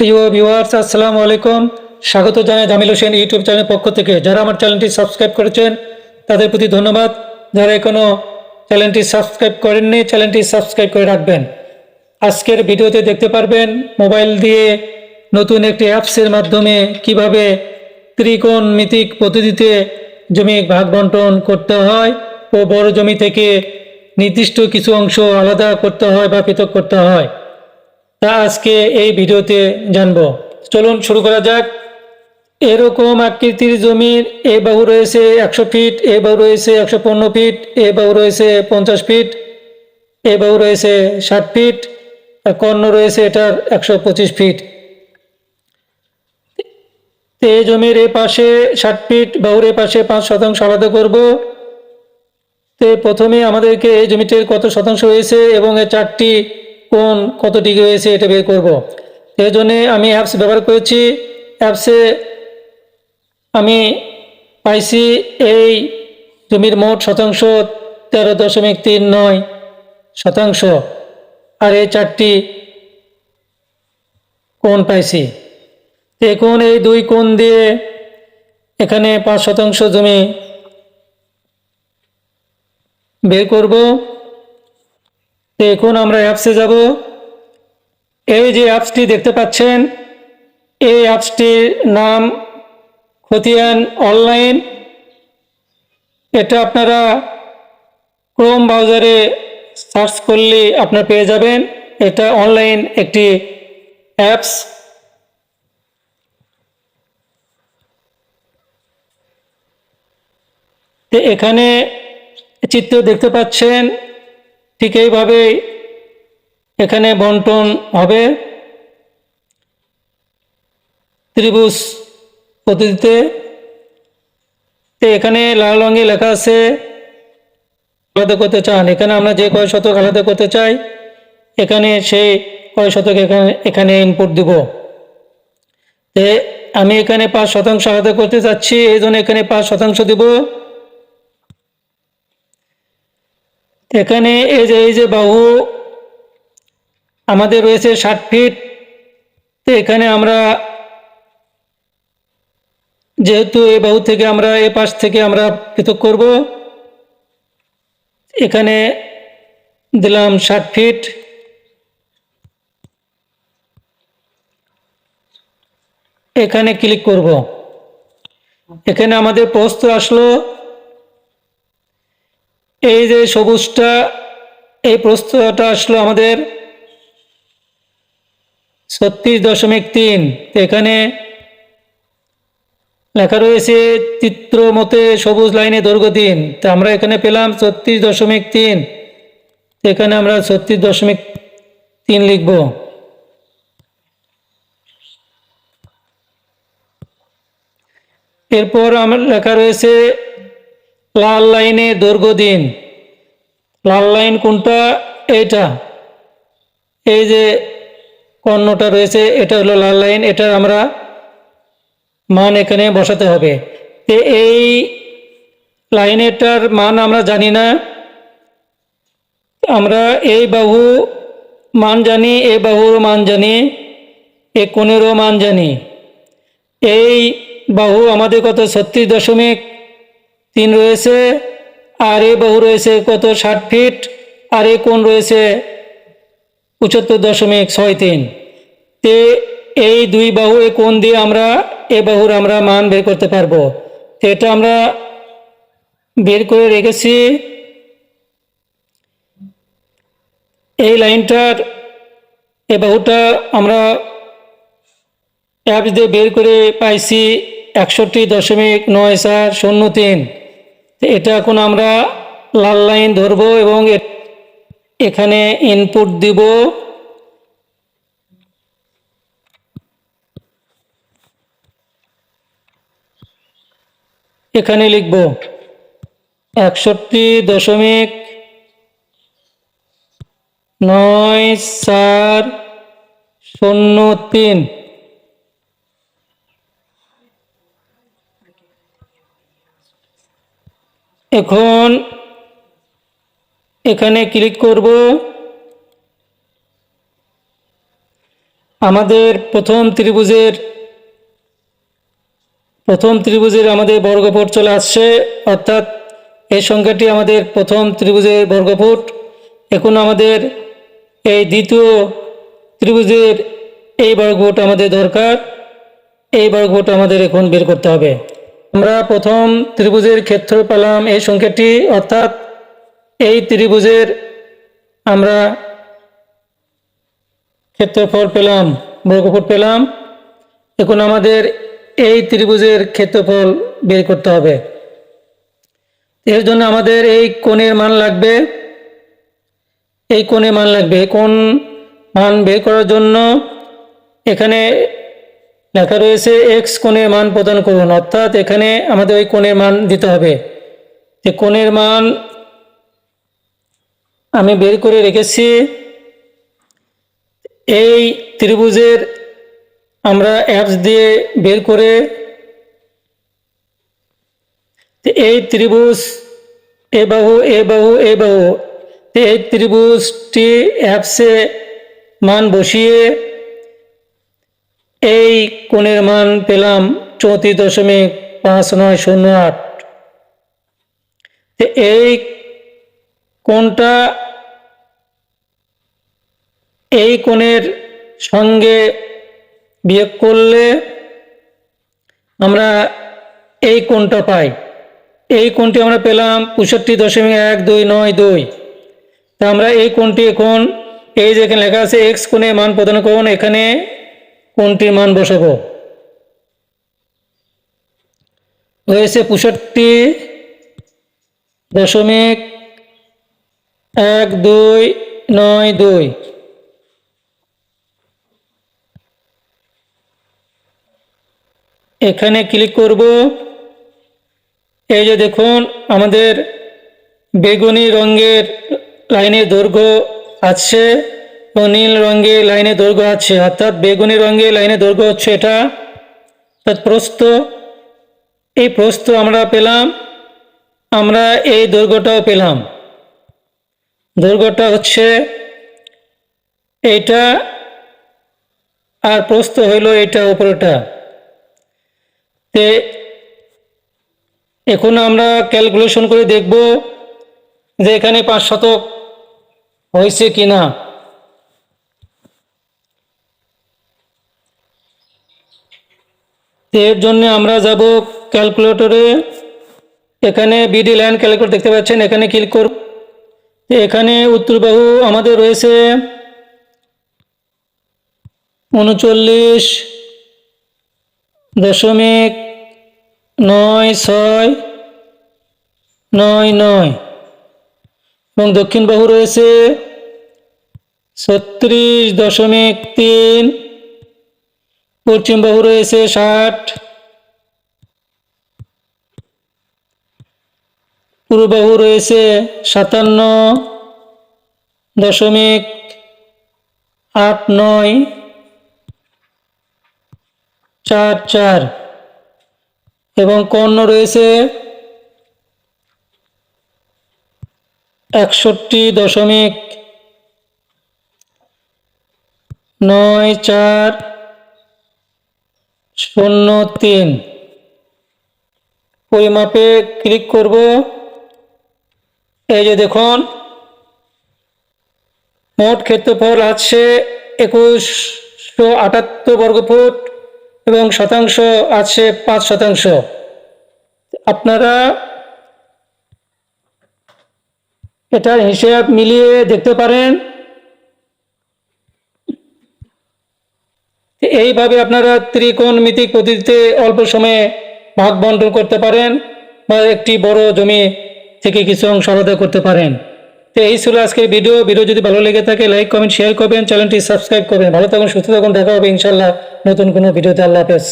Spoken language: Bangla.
প্রিয় ভিউয়ার্স আসসালামু আলাইকুম। স্বাগত জানাই জামিল হোসেন ইউটিউব চ্যানেলের পক্ষ থেকে। যারা আমার চ্যানেলটি সাবস্ক্রাইব করেছেন, তাদের প্রতি ধন্যবাদ। যারা এখনও চ্যানেলটি সাবস্ক্রাইব করেননি, চ্যানেলটি সাবস্ক্রাইব করে রাখবেন। আজকের ভিডিওতে দেখতে পারবেন, মোবাইল দিয়ে নতুন একটি অ্যাপসের মাধ্যমে কীভাবে ত্রিকোণমিতিক পদ্ধতিতে জমি ভাগ বন্টন করতে হয় ও বড় জমি থেকে নির্দিষ্ট কিছু অংশ আলাদা করতে হয় বা পৃথক করতে হয়। তা আজকে এই ভিডিওতে জানব। চলুন শুরু করা যাক। এরকম আকৃতির জমির এ বাহু রয়েছে একশো ফিট, এ বাহু রয়েছে একশো পনেরো ফিট, এ বাহু রয়েছে পঞ্চাশ ফিট, এ বাহু রয়েছে ষাট ফিট, আর কর্ণ রয়েছে এটার একশো পঁচিশ ফিট। এই জমির এ পাশে ষাট ফিট, বাহুর এ পাশে পাঁচ শতাংশ আলাদা করব। তো প্রথমে আমাদেরকে এই জমিটির কত শতাংশ হয়েছে এবং এর চারটি কোন কত ডিগ্রি হয়েছে এটা বের করব। এই জন্যে আমি অ্যাপস ব্যবহার করেছি। অ্যাপসে আমি পাইছি এই জমির মোট শতাংশ তেরো দশমিক তিন নয় শতাংশ। আর এই চারটি কোণ পাইছি। এখন এই দুই কোণ দিয়ে এখানে পাঁচ শতাংশ জমি বের করব। এখন আমরা অ্যাপসে যাব। এই যে অ্যাপসটি দেখতে পাচ্ছেন, এই অ্যাপসটির নাম খতিয়ান অনলাইন এটা আপনারা ক্রোম ব্রাউজারে সার্চ করলে আপনারা পেয়ে যাবেন। এটা অনলাইন একটি অ্যাপস এখানে চিত্র দেখতে পাচ্ছেন ঠিক এইভাবে এখানে বন্টন হবে। ত্রিভুজ পদ্ধতিতে তো এখানে লাল রঙে লেখা আছে, আলাদা করতে চান। এখানে আমরা যে কয় শতক আলাদা করতে চাই, এখানে সেই কয় শতক এখানে এখানে ইনপুট দিব। তে আমি এখানে পাঁচ শতাংশ আলাদা করতে চাচ্ছি এই জন্য এখানে পাঁচ শতাংশ দিব। এখানে এই যে এই যে বাহু, আমাদের রয়েছে ষাট ফিট তো এখানে আমরা যেহেতু এই বাহু থেকে আমরা এ পাশ থেকে আমরা পৃথক করব, এখানে দিলাম ষাট ফিট এখানে ক্লিক করব। এখানে আমাদের প্রস্ত আসলো। এই যে সবুজটা, এই প্রস্তটা আসলো আমাদের ছত্রিশ দশমিক তিন। এখানে লেখা রয়েছে, চিত্র মতে সবুজ লাইনে দৈর্ঘ্য তিন। তো আমরা এখানে পেলাম ছত্রিশ দশমিক তিন। এখানে আমরা ছত্রিশ দশমিক তিন লিখব। এরপর আমার লেখা রয়েছে লাল লাইনে দৈর্ঘ্য দিন। লাল লাইন কোনটা? এইটা। এই যে কর্ণটা রয়েছে, এটা হলো লাল লাইন, এটা আমরা মান এখানে বসাতে হবে। এই লাইনেরটার মান আমরা জানি না। আমরা এই বাহু মান জানি, এই বাহুর মান জানি এ কোণেরও মান জানি। এই বাহু আমাদের কত? ছত্রিশ দশমিক তিন রয়েছে, আর এ বাহু রয়েছে কত? ষাট ফিট আর এ কোণ রয়েছে পঁচাত্তর দশমিক ছয় তিন। তে এই দুই বাহু এ কোণ দিয়ে আমরা, এ বাহুর আমরা মান বের করতে পারব। তো এটা আমরা বের করে রেখেছি। এই লাইনটার, এ বাহুটা আমরা অ্যাপস দিয়ে বের করে পাইছি একষট্টি দশমিক নয় চার শূন্য তিন। এটা এখন আমরা লাল লাইন ধরবো এবং এখানে ইনপুট দিব। এখানে লিখব একষট্টি দশমিক নয় চার শূন্য তিন। এখন এখানে ক্লিক করব। আমাদের প্রথম ত্রিভুজের প্রথম ত্রিভুজের আমাদের বর্গফুট চলে আসছে। অর্থাৎ এই সংখ্যাটি আমাদের প্রথম ত্রিভুজের বর্গফুট। এখন আমাদের এই দ্বিতীয় ত্রিভুজের এই বর্গফুট আমাদের দরকার। এই বর্গফুট আমাদের এখন বের করতে হবে। আমরা প্রথম ত্রিভুজের ক্ষেত্র পেলাম এই সংখ্যাটি, অর্থাৎ এই ত্রিভুজের আমরা ক্ষেত্রফল পেলাম বর্গফুট পেলাম। এখন আমাদের এই ত্রিভুজের ক্ষেত্রফল বের করতে হবে। এর জন্য আমাদের এই কোণের মান লাগবে, এই কোণের মান লাগবে। কোন মান বের করার জন্য এখানে লেখা রয়েছে এক্স কোণের মান প্রদান করুন। অর্থাৎ এখানে আমাদের ওই কোণের মান দিতে হবে। যে কোণের মান আমি বের করে রেখেছি, এই ত্রিভুজের আমরা অ্যাপস দিয়ে বের করে এই ত্রিভুজ, এ বাহু এ বাহু এ বাহু, এই ত্রিভুজটি অ্যাপসে মান বসিয়ে এই কোণের মান পেলাম চৌত্রিশ দশমিক পাঁচ নয় শূন্য আট। এই কোণটা এই কোণের সঙ্গে বিয়োগ করলে আমরা এই কোণটা পাই। এই কোণটি আমরা পেলাম পঁয়ষট্টি দশমিক এক দুই নয় দুই। তা আমরা এই কোণটি এখন, এই যে এখানে লেখা আছে এক্স কোণে মান প্রদান করুন, এখানে কোণটির মান বসাবো হয়েছে পঁয়ষট্টি দশমিক এক দুই নয় দুই। এখানে ক্লিক করব। এই যে দেখুন, আমাদের বেগুনি রঙের লাইনের দৈর্ঘ্য আছে। ও নীল রঙের লাইনের দৈর্ঘ্য আছে, অর্থাৎ বেগুনি রঙের লাইনের দৈর্ঘ্য হচ্ছে এটা। অর্থাৎ প্রস্থ, এই প্রস্থ আমরা পেলাম, আমরা এই দৈর্ঘ্যটাও পেলাম। দৈর্ঘ্যটা হচ্ছে এইটা, আর প্রস্থ হইল এটা উপরেটা তে এখন আমরা ক্যালকুলেশন করে দেখব যে এখানে পাঁচ শতক হয়েছে কি না এর জন্য আমরা যাব ক্যালকুলেটরে। এখানে বিডি লাইন ক্যালকুলেটর দেখতে পাচ্ছেন, এখানে ক্লিক করব এখানে উত্তরবাহু আমাদের রয়েছে উনচল্লিশ দশমিক নয় ছয় নয় নয় এবং দক্ষিণ বাহু রয়েছে ছত্রিশ দশমিক তিন পশ্চিম বাহু রয়েছে ষাট। পূর্ব বাহু রয়েছে সাতান্ন। দশমিক আট নয়। চার চার। এবং কর্ণ রয়েছে একষট্টি দশমিক নয় চার। শূন্য তিন। পরিমাপে ক্লিক করব। এই যে দেখুন, মোট ক্ষেত্রফল আছে একুশশো আটাত্তর বর্গফুট এবং শতাংশ আছে পাঁচ শতাংশ। আপনারা এটার হিসাব মিলিয়ে দেখতে পারেন। এইভাবে আপনারা ত্রিকোণমিতিক পদ্ধতিতে অল্প সময়ে ভাগ বন্টন করতে পারেন বা একটি বড় জমি থেকে কিছু অংশ আলাদা করতে পারেন। তো এই ছিল আজকের ভিডিও। ভিডিও যদি ভালো লেগে থাকে, লাইক, কমেন্ট শেয়ার করবেন। চ্যানেলটি সাবস্ক্রাইব করবেন। ভালো থাকুন, সুস্থ থাকুন। দেখা হবে ইনশাল্লাহ নতুন কোনো ভিডিওতে। আল্লাহ হাফেজ।